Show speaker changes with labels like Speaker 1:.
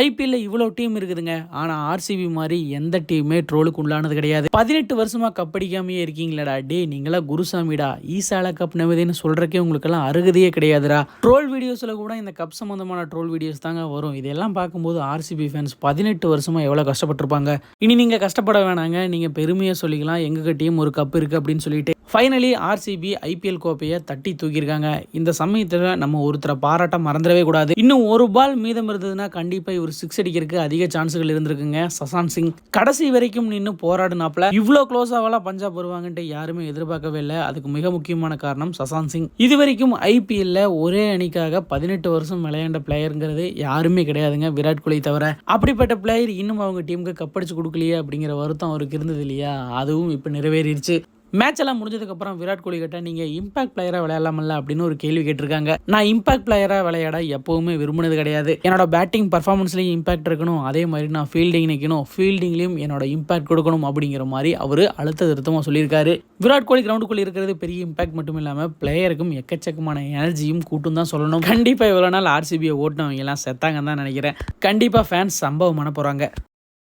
Speaker 1: ஐபிஎல்ல இவ்வளோ டீம் இருக்குதுங்க. ஆனால் ஆர்சிபி மாதிரி எந்த டீமே ட்ரோலுக்கு உள்ளானது கிடையாது. பதினெட்டு வருஷமாக கப் அடிக்காமையே இருக்கீங்களடா. டே நீங்களா குருசாமிடா. ஈசால கப் நவதின்னு சொல்கிறக்கே உங்களுக்கெல்லாம் அருகதையே கிடையாதுடா. ட்ரோல் வீடியோஸில் கூட இந்த கப் சம்மந்தமான ட்ரோல் வீடியோஸ் தாங்க வரும். இதெல்லாம் பார்க்கும்போது ஆர்சிபி ஃபேன்ஸ் பதினெட்டு வருஷமாக எவ்வளோ கஷ்டப்பட்டிருப்பாங்க. இனி நீங்கள் கஷ்டப்பட வேணாங்க. நீங்கள் பெருமையாக சொல்லிக்கலாம். எங்கள் டீம் ஒரு கப் இருக்குது அப்படின்னு சொல்லிட்டு ஃபைனலி ஆர்சிபி ஐபிஎல் கோப்பையை தட்டி தூக்கியிருக்காங்க. இந்த சமயத்தில் நம்ம ஒருத்தரை பாராட்ட மறந்துடவே கூடாது. இன்னும் ஒரு பால் மீதம் இருந்ததுன்னா கண்டிப்பாக இவர் சிக்ஸ் அடிக்கிறதுக்கு அதிக சான்ஸுகள் இருந்திருக்குங்க. சசாந்த் சிங் கடைசி வரைக்கும் நின்று போராடினாப்ல இவ்வளோ க்ளோஸாவெல்லாம் பஞ்சாப் வருவாங்கன்ட்டு யாருமே எதிர்பார்க்கவே இல்லை. அதுக்கு மிக முக்கியமான காரணம் சசாந்த் சிங். இது வரைக்கும் ஐபிஎல்ல ஒரே அணிக்காக பதினெட்டு வருஷம் விளையாண்ட பிளேயருங்கிறது யாருமே கிடையாதுங்க விராட் கோலி தவிர. அப்படிப்பட்ட பிளேயர் இன்னும் அவங்க டீமுக்கு கப்படிச்சு கொடுக்கலையே அப்படிங்கிற வருத்தம் அவருக்கு இருந்தது இல்லையா? அதுவும் இப்போ நிறைவேறிடுச்சு மேட்ச் எல்லாம் முடிஞ்சதுக்கப்புறம் விராட் கோலி கிட்ட நீங்கள் இம்பாக்ட் பிளேயராக விளையாடலாமல்ல அப்படின்னு ஒரு கேள்வி கேட்டிருக்காங்க. நான் இம்பாக்ட் பிளேயராக விளையாட எப்போவுமே விரும்பினது கிடையாது. என்னோட பேட்டிங் பர்ஃபார்மன்ஸ்லையும் இம்பாக்ட் இருக்கணும். அதே மாதிரி நான் ஃபீல்டிங் நிற்கணும் ஃபீல்டிங்லையும் என்னோட இம்பாக்ட் கொடுக்கணும் அப்படிங்கிற மாதிரி அவர் அழுத்த திருத்தமாக சொல்லியிருக்காரு. விராட் கோலி கிரவுண்டுக்குள்ளே இருக்கிறது பெரிய இம்பாக்ட் மட்டும் இல்லாமல் பிளேயருக்கும் எக்கச்சக்கமான எனர்ஜியும் கூட்டும் தான் சொல்லணும். கண்டிப்பாக இவ்வளோ நாள் ஆர்சிபியை ஓட்டினவங்க எல்லாம் செத்தாங்கன்னு தான் நினைக்கிறேன். கண்டிப்பாக ஃபேன்ஸ் சம்பவம் பண்ண போகிறாங்க